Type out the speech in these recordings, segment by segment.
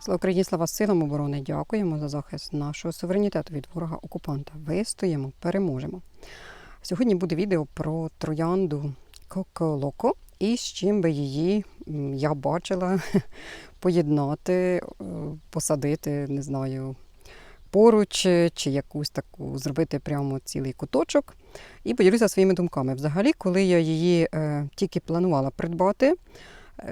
Слава слава силам оборони! Дякуємо за захист нашого суверенітету від ворога окупанта. Вистоїмо, переможемо. Сьогодні буде відео про троянду Коколоко і з чим би її я бачила поєднати, е, посадити, не знаю, поруч чи якусь таку зробити прямо цілий куточок. І поділюся своїми думками. Взагалі, коли я її е, тільки планувала придбати,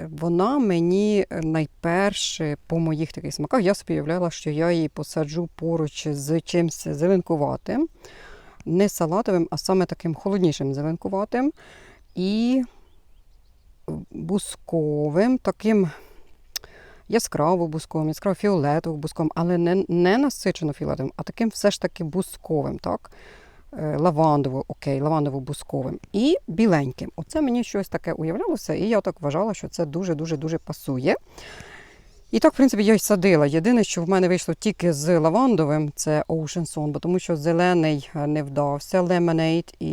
вона мені найперше по моїх таких смаках, я собі уявляла, що я її посаджу поруч з чимось зеленкуватим, не салатовим, а саме таким холоднішим зеленкуватим і бусковим, таким яскраво бусковим, яскраво фіолетовим бусковим, але не, не насичено фіолетовим, а таким все ж таки бусковим, так? Е, Лавандово, окей, лавандово-бусковим і біленьким. Оце мені щось таке уявлялося, і я так вважала, що це дуже-дуже дуже пасує. І так, в принципі, я й садила. Єдине, що в мене вийшло тільки з лавандовим, це Ocean Sun, бо тому що зелений е, не вдався, Lemonade і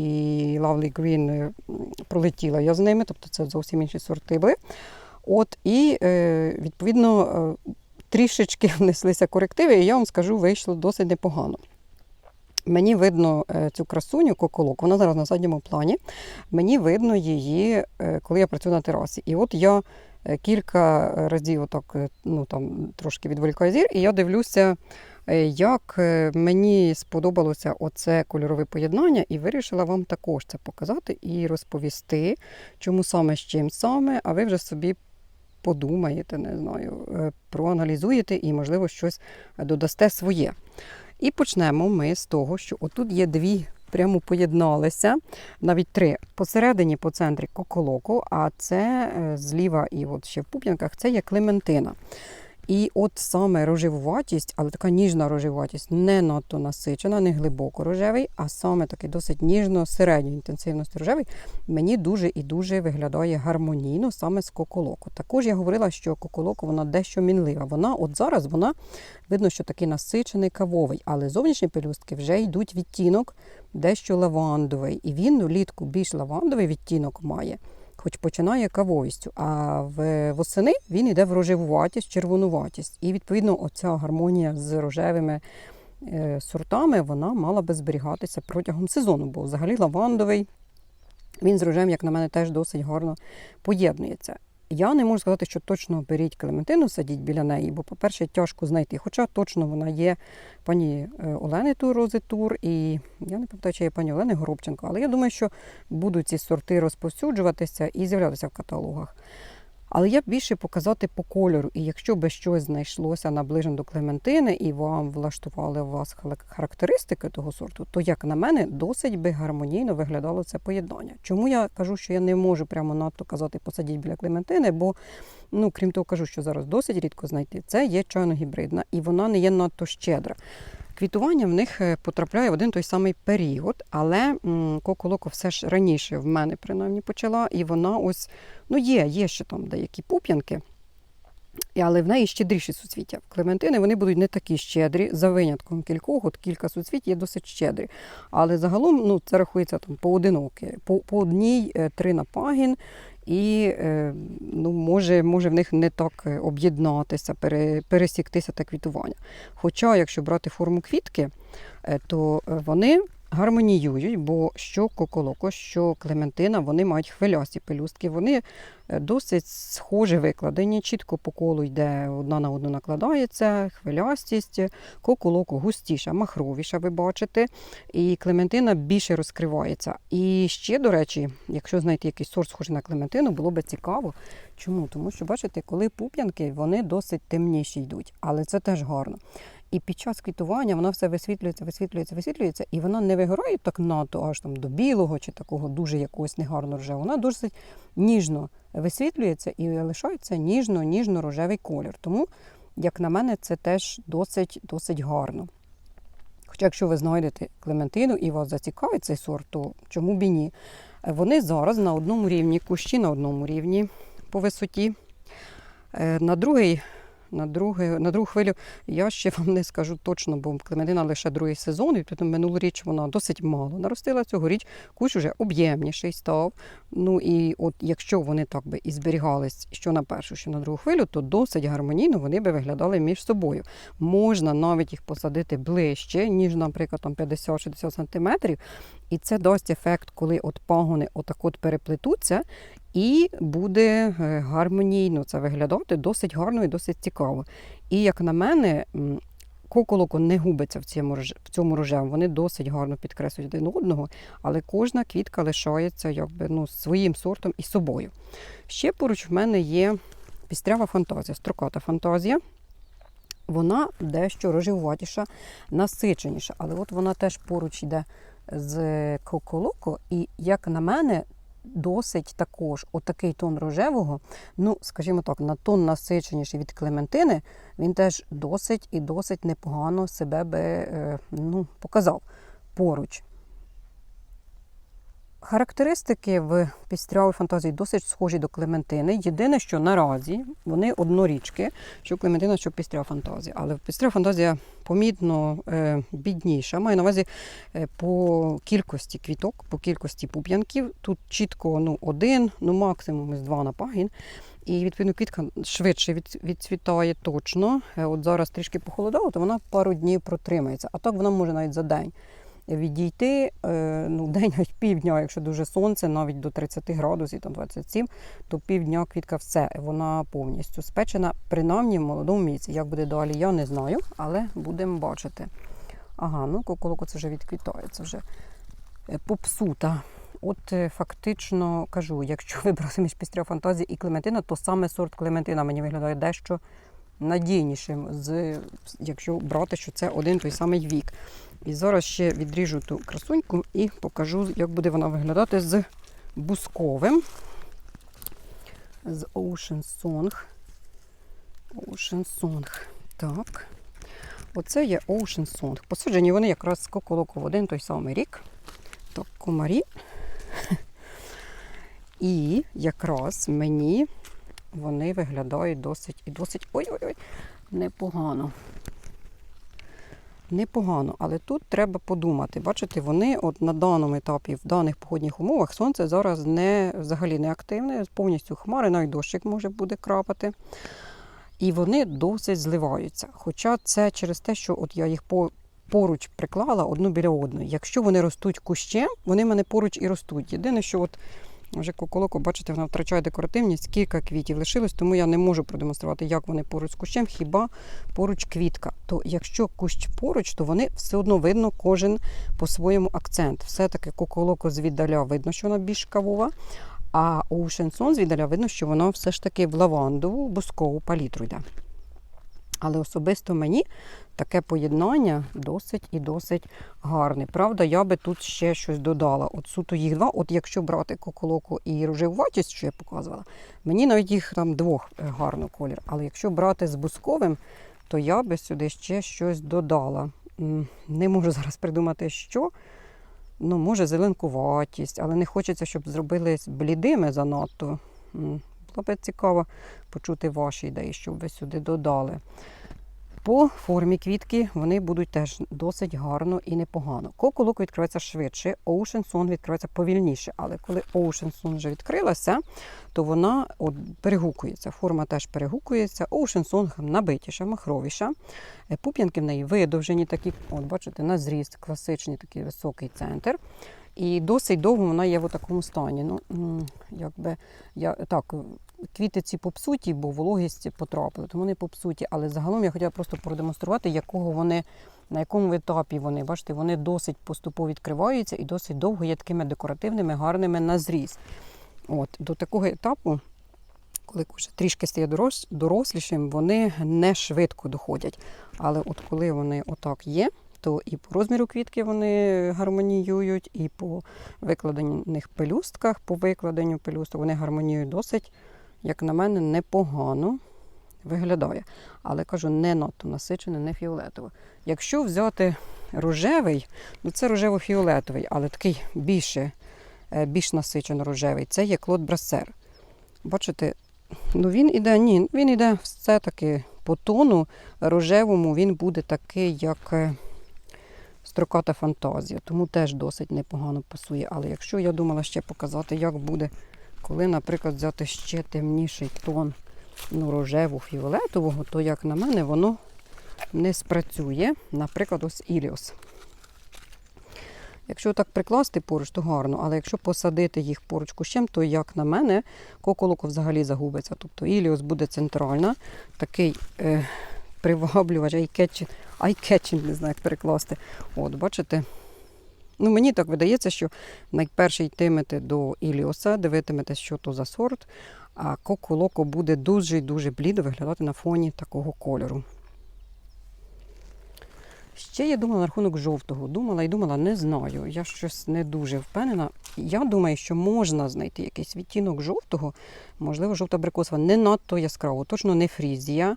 Lovely Green е, пролетіла я з ними, тобто це зовсім інші сорти були. От, і відповідно трішечки внеслися корективи, і я вам скажу, вийшло досить непогано. Мені видно е, цю красуню коколок, вона зараз на задньому плані. Мені видно її, е, коли я працюю на терасі. І от я е, кілька разів отак, ну, там, трошки відволікаю зір, і я дивлюся, як мені сподобалося оце кольорове поєднання, і вирішила вам також це показати і розповісти, чому саме з чим саме, а ви вже собі подумаєте, не знаю, проаналізуєте і, можливо, щось додасте своє. І почнемо ми з того, що отут є дві, прямо поєдналися, навіть три. Посередині, по центрі коколоку, а це е, зліва і от ще в пуп'янках це є клементина. І от саме рожевуватість, але така ніжна рожевуватість, не надто насичена, не глибоко рожевий, а саме такий досить ніжно середньої інтенсивності рожевий, мені дуже і дуже виглядає гармонійно саме з коколоко. Також я говорила, що коколоко вона дещо мінлива. Вона от зараз вона видно, що такий насичений кавовий, але зовнішні пелюстки вже йдуть відтінок дещо лавандовий. І він влітку більш лавандовий відтінок має хоч починає кавовістю, а в восени він йде в рожевуватість, червонуватість. І відповідно оця гармонія з рожевими е, сортами вона мала би зберігатися протягом сезону, бо взагалі лавандовий він з рожем, як на мене, теж досить гарно поєднується. Я не можу сказати, що точно беріть Клементину, садіть біля неї, бо, по-перше, тяжко знайти. Хоча точно вона є пані е, Олени Тур, і я не пам'ятаю, чи є пані Олени Горобченко, але я думаю, що будуть ці сорти розповсюджуватися і з'являтися в каталогах. Але я б більше показати по кольору. І якщо би щось знайшлося наближено до Клементини і вам влаштували у вас характеристики того сорту, то, як на мене, досить би гармонійно виглядало це поєднання. Чому я кажу, що я не можу прямо надто казати посадіть біля Клементини, бо ну, крім того, кажу, що зараз досить рідко знайти. Це є чайно-гібридна, і вона не є надто щедра. Квітування в них е, потрапляє в один той самий період, але коколоко все ж раніше в мене принаймні почала, і вона ось ну є, є ще там деякі пуп'янки. Але в неї щедріші суцвіття. Клементини вони будуть не такі щедрі, за винятком кількох, от кілька суцвіть є досить щедрі. Але загалом ну, це рахується там поодинокі. По, по одній е, три на пагін, і е, ну, може, може в них не так е, об'єднатися, пере, пересіктися та квітування. Хоча, якщо брати форму квітки, е, то вони гармоніюють, бо що коколоко, що клементина, вони мають хвилясті пелюстки. Вони е, досить схоже викладені, чітко по колу йде одна на одну накладається, хвилястість, коколоко густіша, махровіша, ви бачите, і клементина більше розкривається. І ще, до речі, якщо знайти якийсь сорт схожий на клементину, було би цікаво. Чому? Тому що, бачите, коли пуп'янки, вони досить темніші йдуть, але це теж гарно. І під час квітування вона все висвітлюється, висвітлюється, висвітлюється, і вона не вигорає так надто аж там до білого чи такого дуже якогось негарно рожевого. Вона досить ніжно висвітлюється і лишається ніжно-ніжно-рожевий колір. Тому, як на мене, це теж досить, досить гарно. Хоча, якщо ви знайдете Клементину і вас зацікавить цей сорт, то чому б і ні? Вони зараз на одному рівні, кущі на одному рівні по висоті. Е, На другий на, друге, на другу хвилю я ще вам не скажу точно, бо Клементина лише другий сезон, і відповідно минулоріч вона досить мало наростила. Цьогоріч кущ вже об'ємніший став. Ну і от якщо вони так би і зберігались що на першу, що на другу хвилю, то досить гармонійно вони би виглядали між собою. Можна навіть їх посадити ближче, ніж, наприклад, там 50-60 сантиметрів. І це дасть ефект, коли от пагони отак от переплетуться, і буде е, гармонійно це виглядати, досить гарно і досить цікаво. І як на мене, коколоко не губиться в цьому, в цьому рожевому. Вони досить гарно підкреслюють один одного, але кожна квітка лишається якби, ну, своїм сортом і собою. Ще поруч в мене є пістрява фантазія, строката фантазія. Вона дещо рожевуватіша, насиченіша, але от вона теж поруч йде з коколоко, і, як на мене, досить також отакий тон рожевого, ну, скажімо так, на тон насиченіший від Клементини, він теж досить і досить непогано себе би е, ну, показав поруч. Характеристики в пістрявій фантазії досить схожі до Клементини. Єдине, що наразі вони однорічки, що Клементина, що пістрява фантазія. Але пістрява фантазія помітно е, бідніша. Маю на увазі е, по кількості квіток, по кількості пуп'янків. Тут чітко ну, один, ну максимум із два на пагін. І відповідно квітка швидше від, відцвітає точно. Е, От зараз трішки похолодало, то вона пару днів протримається. А так вона може навіть за день відійти. е, Ну, день півдня, якщо дуже сонце, навіть до 30 градусів, там 27, то півдня квітка все, вона повністю спечена, принаймні в молодому місці. Як буде далі, я не знаю, але будемо бачити. Ага, ну коколоко це вже відквітає, це вже е, попсута. От е, фактично кажу, якщо вибрати між пістря фантазії і Клементина, то саме сорт Клементина мені виглядає дещо надійнішим, з, якщо брати, що це один той самий вік. І зараз ще відріжу ту красуньку і покажу, як буде вона виглядати з бусковим. З Ocean Song. Ocean Song. Так. Оце є Ocean Song. Посаджені вони якраз з коколоку в один той самий рік. Так, комарі. І якраз мені вони виглядають досить і досить ой-ой-ой, непогано. Непогано, але тут треба подумати. Бачите, вони от на даному етапі, в даних погодних умовах, сонце зараз не взагалі не активне, повністю хмари, навіть дощик може буде крапати. І вони досить зливаються. Хоча це через те, що от я їх по, поруч приклала одну біля одної. Якщо вони ростуть кущем, вони в мене поруч і ростуть. Єдине, що от вже коколоко, бачите, вона втрачає декоративність, кілька квітів лишилось, тому я не можу продемонструвати, як вони поруч з кущем, хіба поруч квітка. То якщо кущ поруч, то вони все одно видно кожен по-своєму акцент. Все-таки коколоко звіддаля видно, що вона більш кавова. А у шенсон звіддаля видно, що воно все ж таки в лавандову бускову палітру йде. Але особисто мені таке поєднання досить і досить гарне. Правда, я би тут ще щось додала. От суто їх два. От якщо брати коколоку і рожевуватість, що я показувала, мені навіть їх там двох е, гарно колір. Але якщо брати з бусковим, то я би сюди ще щось додала. Не можу зараз придумати, що. Ну, може, зеленкуватість, але не хочеться, щоб зробили блідими занадто. Було б цікаво почути ваші ідеї, щоб ви сюди додали. По формі квітки вони будуть теж досить гарно і непогано. Коколок відкривається швидше, Ocean Sun відкривається повільніше. Але коли Ocean Sun вже відкрилася, то вона от, перегукується. Форма теж перегукується. Ocean Sun набитіша, махровіша. Пуп'янки в неї видовжені, такі, от бачите, на зріст, класичний такий високий центр. І досить довго вона є в такому стані. Ну, якби, я, так, квіти ці попсуті, бо вологість потрапила, тому вони попсуті. Але загалом я хотіла просто продемонструвати, якого вони, на якому етапі вони. Бачите, вони досить поступово відкриваються і досить довго є такими декоративними, гарними на зріз. От, до такого етапу, коли вже трішки стає дорос, дорослішим, вони не швидко доходять. Але от коли вони отак є, то і по розміру квітки вони гармоніюють, і по викладених пелюстках, по викладенню пелюсток вони гармоніюють досить, як на мене, непогано виглядає. Але кажу, не надто насичене, не фіолетово. Якщо взяти рожевий, ну це рожево-фіолетовий, але такий більше, е, більш насичено рожевий, це є Клод Брасер. Бачите, ну він іде, ні, він іде все-таки по тону рожевому він буде такий, як е, строката фантазія. Тому теж досить непогано пасує. Але якщо я думала ще показати, як буде, коли, наприклад, взяти ще темніший тон ну, рожево-фіолетового, то, як на мене, воно не спрацює. Наприклад, ось Іліос. Якщо так прикласти поруч, то гарно, але якщо посадити їх поруч кущем, то, як на мене, коколоко взагалі загубиться. Тобто Іліос буде центральна, такий е, приваблювач, eye-catching, eye-catching, не знаю, як перекласти. От, бачите? Ну, мені так видається, що найперше йтимете до Іліоса, дивитиметесь, що то за сорт, а коколоко буде дуже і дуже блідо виглядати на фоні такого кольору. Ще я думала на рахунок жовтого. Думала і думала, не знаю. Я щось не дуже впевнена. Я думаю, що можна знайти якийсь відтінок жовтого, можливо, жовта абрикосова, не надто яскраво, точно не фрізія,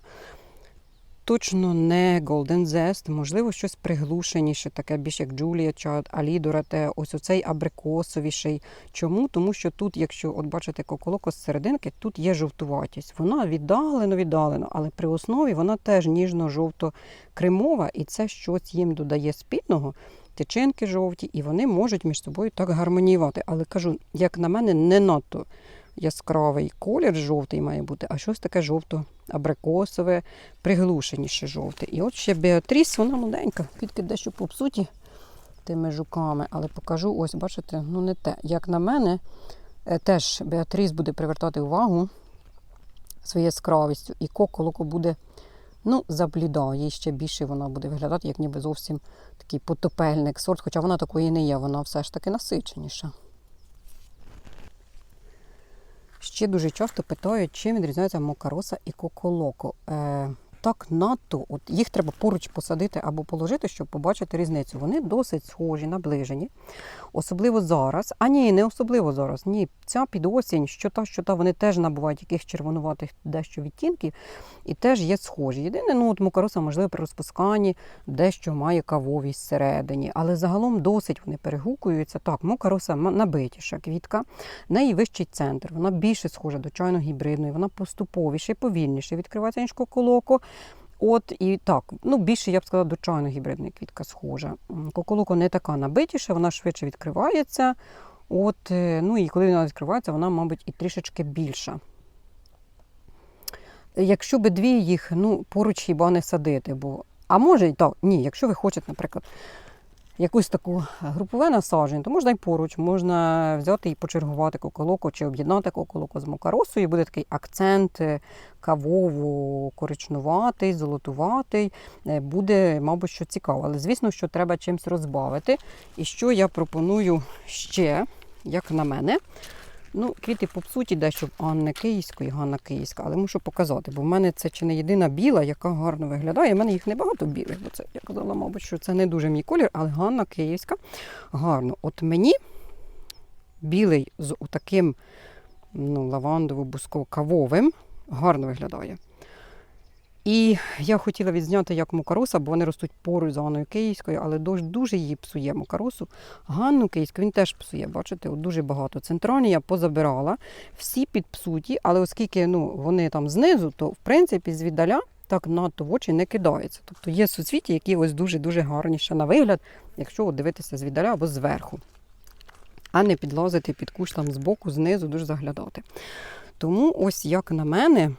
точно не Golden Zest, можливо, щось приглушеніше, таке більш як Julia Child, Alidora, те, ось оцей абрикосовіший. Чому? Тому що тут, якщо от бачите коколоко з серединки, тут є жовтуватість. Вона віддалено, віддалено, але при основі вона теж ніжно-жовто-кремова, і це щось їм додає спільного. Тичинки жовті, і вони можуть між собою так гармоніювати. Але кажу, як на мене, не надто яскравий колір жовтий має бути, а щось таке жовто-абрикосове, приглушеніше жовте. І от ще Беатріс, вона молоденька, квітки дещо попсуті тими жуками, але покажу, ось, бачите, ну не те. Як на мене, е, теж Беатріс буде привертати увагу своєю яскравістю, і коколоко буде ну, заблідає, ще більше вона буде виглядати, як ніби зовсім такий потопельник сорт, хоча вона такої не є, вона все ж таки насиченіша. Ще дуже часто питають, чим відрізняється мокароса і коколоко. Е, так надто, от їх треба поруч посадити або положити, щоб побачити різницю. Вони досить схожі, наближені. Особливо зараз. А ні, не особливо зараз. Ні, ця під осінь, що та, що та, вони теж набувають яких червонуватих дещо відтінків і теж є схожі. Єдине, ну от мокароса, можливо, при розпусканні дещо має кавовість всередині. Але загалом досить вони перегукуються. Так, мокароса набитіша квітка, неї вищий центр, вона більше схожа до чайно-гібридної, вона поступовіше, повільніше відкривається, ніж коколоко. От і так, ну більше я б сказала, до чайно гібридна квітка схожа. Коколоко не така набитіша, вона швидше відкривається. От, е, ну і коли вона відкривається, вона, мабуть, і трішечки більша. Якщо би дві їх ну, поруч хіба не садити, бо. А може і так, ні, якщо ви хочете, наприклад, якусь таку групове насадження, то можна і поруч, можна взяти і почергувати коколоко чи об'єднати коколоко з мокаросою. І буде такий акцент е, кавово-коричнуватий, золотуватий. Е, Буде, мабуть, що цікаво. Але звісно, що треба чимось розбавити. І що я пропоную ще, як на мене. Ну, квіти попсуті дещо в Анни Київської, Ганна Київська, але мушу показати, бо в мене це чи не єдина біла, яка гарно виглядає. У мене їх небагато білих, бо це я казала, мабуть, що це не дуже мій колір, але Ганна Київська гарно. От мені білий з таким ну, лавандово-бусково-кавовим гарно виглядає. І я хотіла відзняти як мукароса, бо вони ростуть поруч з Ганною Київською, але дуже, дуже її псує мукаросу. Ганну Київську він теж псує, бачите, дуже багато. Центральні я позабирала, всі підпсуті, але оскільки ну, вони там знизу, то в принципі звіддаля так надто в очі не кидається. Тобто є суцвіті, які ось дуже-дуже гарні ще на вигляд, якщо дивитися звіддаля або зверху, а не підлазити під кущ там збоку, знизу, дуже заглядати. Тому ось як на мене.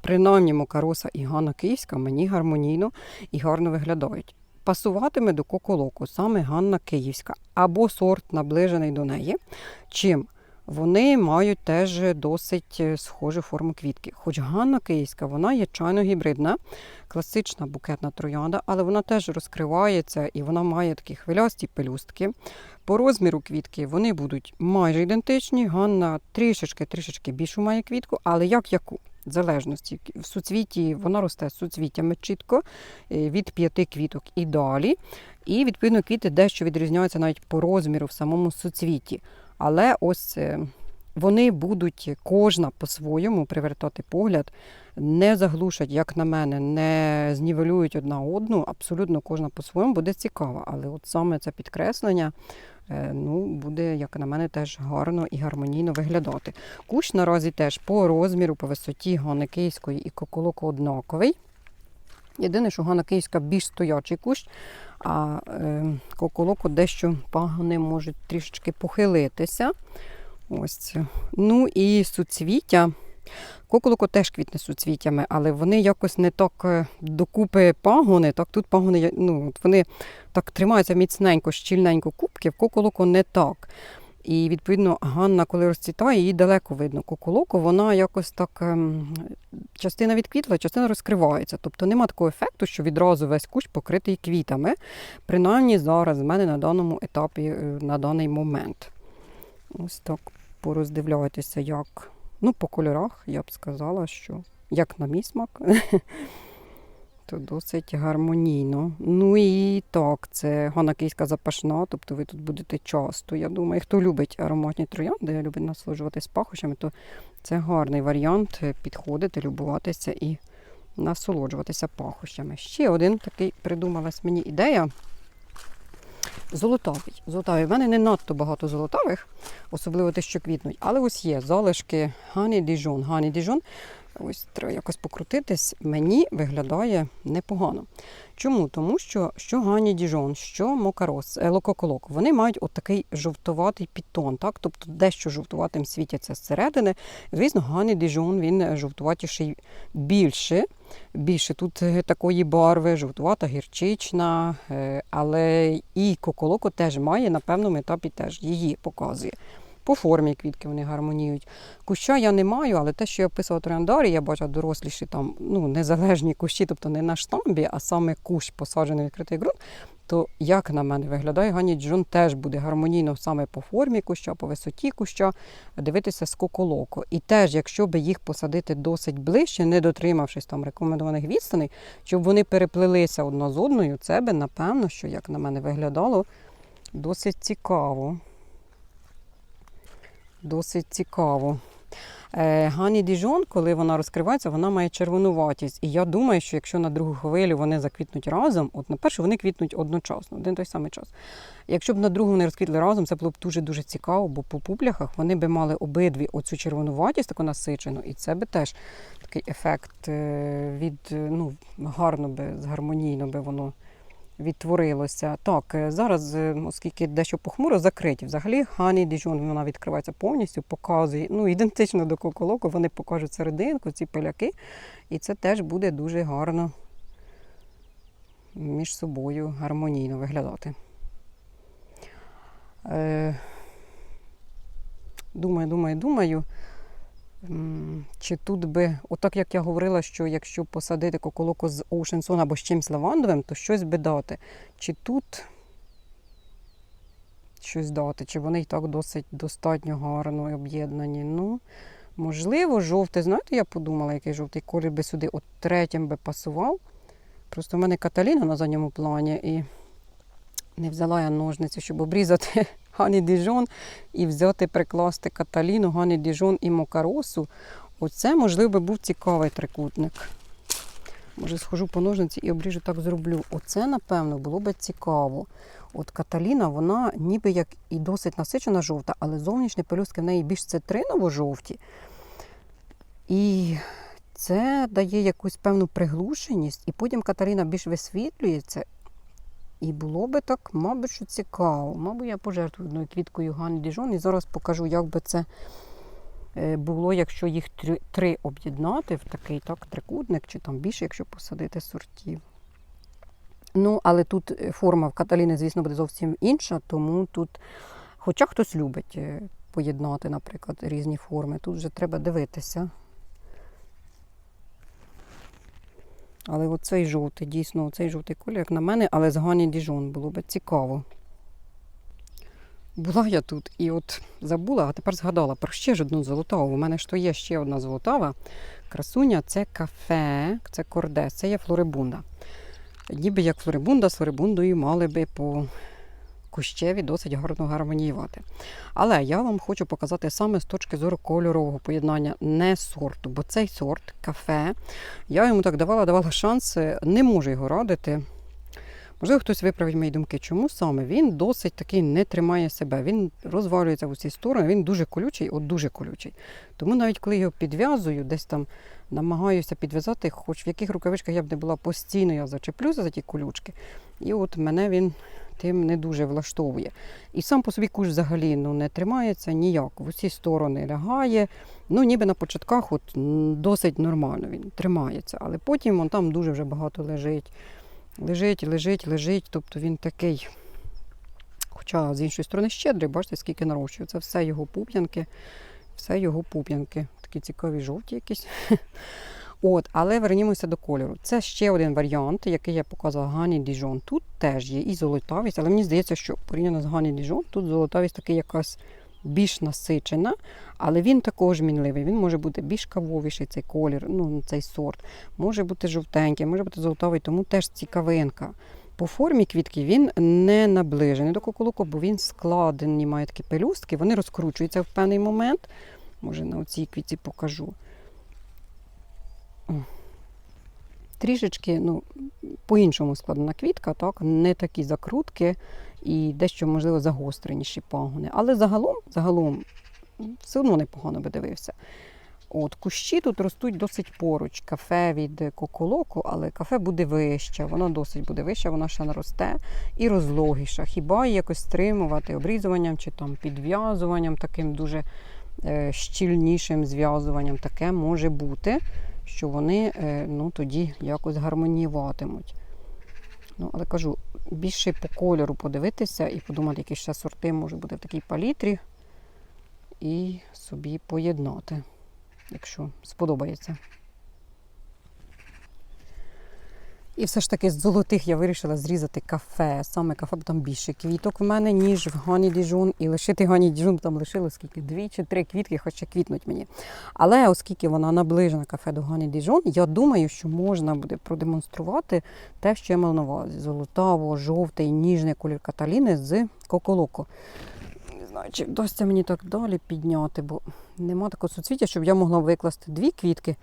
Принаймні Мокароса і Ганна Київська мені гармонійно і гарно виглядають. Пасуватиме до коколоку саме Ганна Київська або сорт наближений до неї. Чим вони мають теж досить е, схожу форму квітки. Хоч Ганна Київська, вона є чайно-гібридна, класична букетна троянда, але вона теж розкривається і вона має такі хвилясті пелюстки. По розміру квітки вони будуть майже ідентичні. Ганна трішечки трішечки більшу має квітку, але як яку? Залежності в суцвіті вона росте з суцвіттями чітко е, від п'яти квіток і далі. І відповідно квіти дещо відрізняються навіть по розміру в самому суцвіті. Але ось е, вони будуть кожна по-своєму привертати погляд, не заглушать, як на мене, не знівелюють одна одну. Абсолютно кожна по-своєму буде цікава. Але от саме це підкреслення ну, буде, як на мене, теж гарно і гармонійно виглядати. Кущ наразі теж по розміру, по висоті Ганни і коколоку однаковий. Єдине, що Київська більш стоячий кущ, а е, коколоко дещо пагони можуть трішечки похилитися. Ось. Ну і суцвіття. Коколоко теж квітне суцвіттями, але вони якось не так е, докупи пагони. Так тут пагони ну, вони так тримаються міцненько, щільненько кубки, в коколоко не так. І відповідно Ганна, коли розцвітає, її далеко видно. Коколоко, вона якось так ем, частина відквітла, частина розкривається. Тобто нема такого ефекту, що відразу весь кущ покритий квітами. Принаймні зараз в мене на даному етапі, е, на даний момент. Ось так пороздивляйтеся, як. Ну, по кольорах я б сказала, що як на мій смак, то досить гармонійно. Ну і так, це Ганна Київська запашна, тобто ви тут будете часто. Я думаю, хто любить ароматні троянди, любить насолоджуватись пахощами, то це гарний варіант підходити, любуватися і насолоджуватися пахощами. Ще один такий придумалась мені ідея. Золотавий. Золотавий. У мене не надто багато золотавих, особливо те, що квітнуть. Але ось є залишки Гані Діжон. Гані Діжон, ось треба якось покрутитись, мені виглядає непогано. Чому? Тому що що Гані Діжон, що Мокарос, е, Лококолок, вони мають отакий жовтуватий підтон, так? тобто дещо жовтуватим світяться зсередини. Звісно, Гані Діжон він е, жовтуватіший більше. Більше тут е, такої барви, жовтувата, гірчична, е, але і коколоко теж має на певному етапі теж її показує. По формі квітки вони гармоніють. Куща я не маю, але те, що я описувала трояндарі, я бачу доросліші там ну, незалежні кущі, тобто не на штамбі, а саме кущ посаджений відкритий ґрунт. То як на мене виглядає, Гані Джон теж буде гармонійно саме по формі куща, по висоті куща, дивитися з коколоко. І теж, якщо би їх посадити досить ближче, не дотримавшись там рекомендованих відстаней, щоб вони переплилися одна з одною, це би, напевно, що як на мене виглядало, досить цікаво. Досить цікаво. Е, Гані Діжон, коли вона розкривається, вона має червонуватість. І я думаю, що якщо на другу хвилю вони заквітнуть разом, от на першу вони квітнуть одночасно, один той самий час. Якщо б на другу вони розквітли разом, це було б дуже-дуже цікаво, бо по пупляхах вони би мали обидві оцю червонуватість, таку насичену, і це би теж такий ефект е, від е, ну, гарно би, гармонійно би воно відтворилося. Так, е, зараз, е, оскільки дещо похмуро, закриті. Взагалі, Хані Діжон вона відкривається повністю, показує, ну, ідентично до коколоку, вони покажуть серединку, ці пиляки, і це теж буде дуже гарно між собою гармонійно виглядати. Е, думаю, думаю, думаю. Чи тут би, отак як я говорила, що якщо посадити коколоко з Sun або з чимсь лавандовим, то щось би дати. Чи тут щось дати, чи вони і так досить достатньо гарно об'єднані. Ну, можливо, жовтий, знаєте, я подумала, який жовтий колір би сюди от третім би пасував. Просто в мене Каталіна на задньому плані і не взяла я ножниці, щоб обрізати Гані Діжон і взяти, прикласти Каталіну, Гані Діжон і Мокаросу. Оце, можливо, був цікавий трикутник. Може, схожу по ножниці і обріжу так зроблю. Оце, напевно, було би цікаво. От Каталіна, вона ніби як і досить насичена жовта, але зовнішні пелюстки в неї більш цитриново-жовті. І це дає якусь певну приглушеність, і потім Каталіна більш висвітлюється. І було би так, мабуть, що цікаво. Мабуть, я пожертвую одною квіткою Ганни Діжон і зараз покажу, як би це е, було, якщо їх три, три об'єднати в такий так, трикутник, чи там більше, якщо посадити сортів. Ну, але тут е, форма в Каталіни, звісно, буде зовсім інша, тому тут, хоча хтось любить е, поєднати, наприклад, різні форми, тут вже треба дивитися. Але оцей жовтий, дійсно, оцей жовтий колір, як на мене, але з Гані було би цікаво. Була я тут і от забула, а тепер згадала про ще ж одну золотаву. У мене ж то є ще одна золотава. Красуня це кафе, це кордес, це є флорибунда. Ніби як флорибунда з флорибундою мали би по кущеві досить гарно гармоніювати. Але я вам хочу показати саме з точки зору кольорового поєднання, не сорту, бо цей сорт кафе, я йому так давала, давала шанс, не можу його радити. Можливо, хтось виправить мої думки. Чому саме? Він досить такий не тримає себе. Він розвалюється в усі сторони, він дуже колючий, от дуже колючий. Тому навіть коли його підв'язую, десь там намагаюся підв'язати, хоч в яких рукавичках я б не була постійно, я зачеплюся за ті колючки. І от мене він тим не дуже влаштовує. І сам по собі куш взагалі ну, не тримається ніяк. В усі сторони лягає. Ну, ніби на початках от, досить нормально він тримається, але потім он там дуже вже багато лежить. Лежить, лежить, лежить. Тобто він такий. Хоча з іншої сторони щедрий, бачите, скільки нарощує. Це все його пуп'янки, все його пуп'янки. Такі цікаві жовті якісь. От, але вернімося до кольору. Це ще один варіант, який я показувала Гані Діжон. Тут теж є і золотавість, але мені здається, що порівняно з Гані Діжон, тут золотавість така якась більш насичена, але він також мінливий. Він може бути більш кавовіший цей колір, ну цей сорт, може бути жовтенький, може бути золотавий, тому теж цікавинка. По формі квітки він не наближений до куколуку, бо він складений, має такі пелюстки, вони розкручуються в певний момент. Може, на цій квітці покажу. Трішечки, ну, по-іншому складена квітка, так, не такі закрутки і дещо, можливо, загостреніші пагони. Але загалом, загалом все одно непогано би дивився. От, кущі тут ростуть досить поруч. Кафе від коколоку, але кафе буде вище, воно досить буде вище, воно ще наросте і розлогіша. Хіба якось стримувати обрізуванням чи там підв'язуванням, таким дуже е, щільнішим зв'язуванням, таке може бути, що вони е, ну, тоді якось гармоніюватимуть. Ну, але кажу, більше по кольору подивитися і подумати, які ще сорти можуть бути в такій палітрі, і собі поєднати, якщо сподобається. І все ж таки з золотих я вирішила зрізати кафе. Саме кафе, бо там більше квіток в мене, ніж в Гані Діжон. І лишити Гані Діжон, бо там лишилось скільки дві чи три квітки, хоча квітнуть мені. Але оскільки вона наближена кафе до Гані Діжон, я думаю, що можна буде продемонструвати те, що я мала на увазі. Золотаво, жовтий, ніжний колір каталіни з коколоко. Не знаю, чи вдасться мені так далі підняти, бо нема такого суцвіття, щоб я могла викласти дві квітки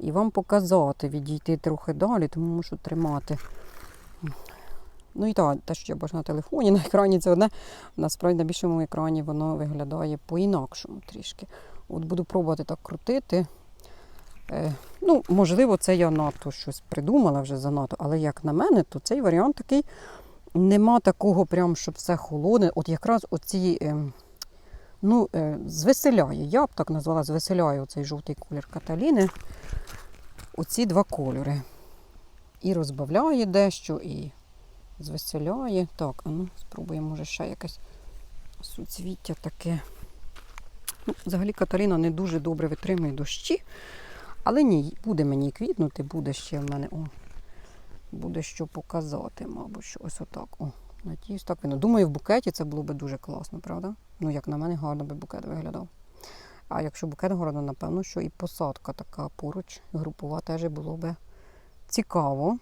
і вам показати, відійти трохи далі, тому мушу тримати. Ну і так, те, що я бачу на телефоні, на екрані це одне. Насправді на більшому екрані воно виглядає по-інакшому трішки. От буду пробувати так крутити. Е, ну, можливо, це я надто щось придумала вже занадто, але як на мене, то цей варіант такий. Нема такого, прям, щоб все холодне. От якраз оці, е, ну, е, звеселяє. Я б так назвала, звеселяє оцей жовтий колір Каталіни. Оці два кольори. І розбавляє дещо, і звеселяє. Так, а ну, спробуємо, може, ще якесь суцвіття таке. Ну, взагалі Каталіна не дуже добре витримує дощі. Але ні, буде мені квітнути, буде ще в мене. О, буде що показати, мабуть, ось отак. О, надіюсь, так видно. Думаю, в букеті це було б дуже класно, правда? Ну, як на мене, гарно би букет виглядав. А якщо букет гарно, напевно, що і посадка така поруч, групова теж було б цікаво.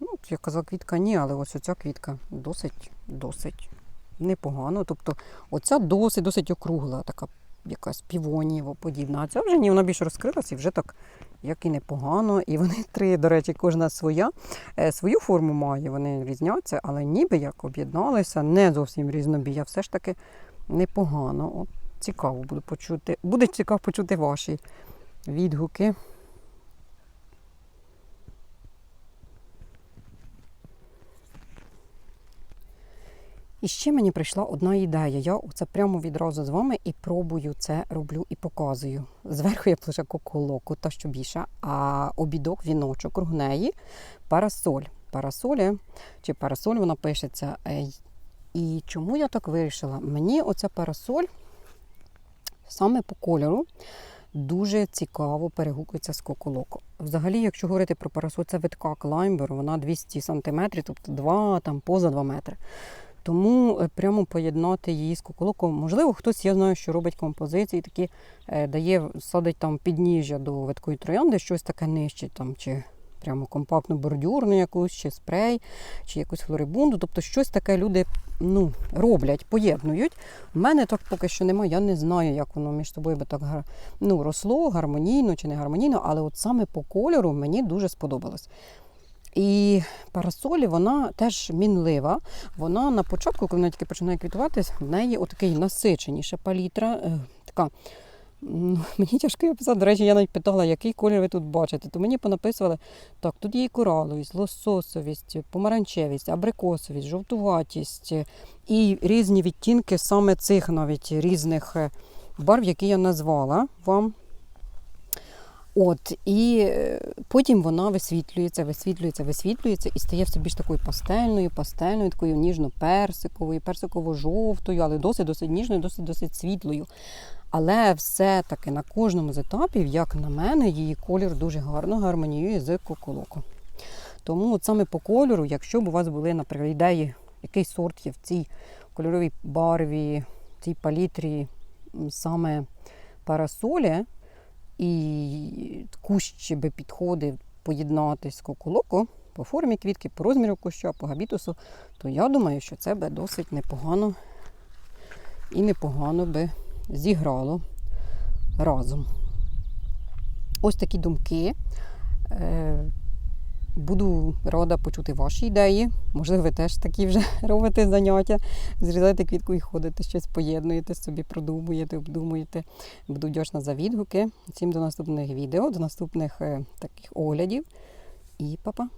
Ну, я казала, квітка ні, але ось оця квітка досить, досить непогано. Тобто оця досить, досить округла, така якась півонієво подібна. А ця вже ні, вона більш розкрилась і вже так, як і непогано. І вони три, до речі, кожна своя. Е, свою форму має, вони різняться, але ніби як об'єдналися, не зовсім різнобій, а все ж таки непогано. От, цікаво буду почути. Буде цікаво почути ваші відгуки. І ще мені прийшла одна ідея. Я це прямо відразу з вами і пробую це роблю і показую. Зверху я плиша коколоку, та що більше, а обідок, віночок, круг неї парасоль. Парасолі чи парасоль вона пишеться. І чому я так вирішила? Мені оця парасоль саме по кольору дуже цікаво перегукується з коколоко. Взагалі, якщо говорити про парасоль, це витка клаймбер, вона 200 см, тобто 2, там, поза 2 метри. Тому е, прямо поєднати її з коколоком. Можливо, хтось, я знаю, що робить композиції, такі е, дає, садить там підніжжя до виткої троянди, щось таке нижче, там, чи прямо компактну бордюрну якусь, чи спрей, чи якусь флорибунду. Тобто щось таке люди ну, роблять, поєднують. У мене так поки що немає, я не знаю, як воно між собою би так ну, росло гармонійно чи не гармонійно, але от саме по кольору мені дуже сподобалось. І парасолі вона теж мінлива. Вона на початку, коли вона тільки починає квітувати, в неї отакий насиченіша палітра. е, Така мені тяжко її описати. До речі, я навіть питала, який колір ви тут бачите. То мені понаписували, так, тут є і кораловість, лососовість, помаранчевість, абрикосовість, жовтуватість е, і різні відтінки саме цих навіть різних е, барв, які я назвала вам. От, і е, потім вона висвітлюється, висвітлюється, висвітлюється і стає все більш такою пастельною, пастельною, такою ніжно-персиковою, персиково-жовтою, але досить досить ніжною, досить досить світлою. Але все-таки на кожному з етапів, як на мене, її колір дуже гарно гармоніює з коколоко. Тому от саме по кольору, якщо б у вас були, наприклад, ідеї, який сорт є в цій кольоровій барві, цій палітрі саме парасолі, і кущ би підходив поєднати з по формі квітки, по розміру куща, по габітусу, то я думаю, що це би досить непогано і непогано би зіграло разом. Ось такі думки. Буду рада почути ваші ідеї. Можливо, ви теж такі вже робите заняття, зрізаєте квітку і ходите, щось поєднуєте собі, продумуєте, обдумуєте. Буду вдячна за відгуки. Всім до наступних відео, до наступних е, таких оглядів. І па-па!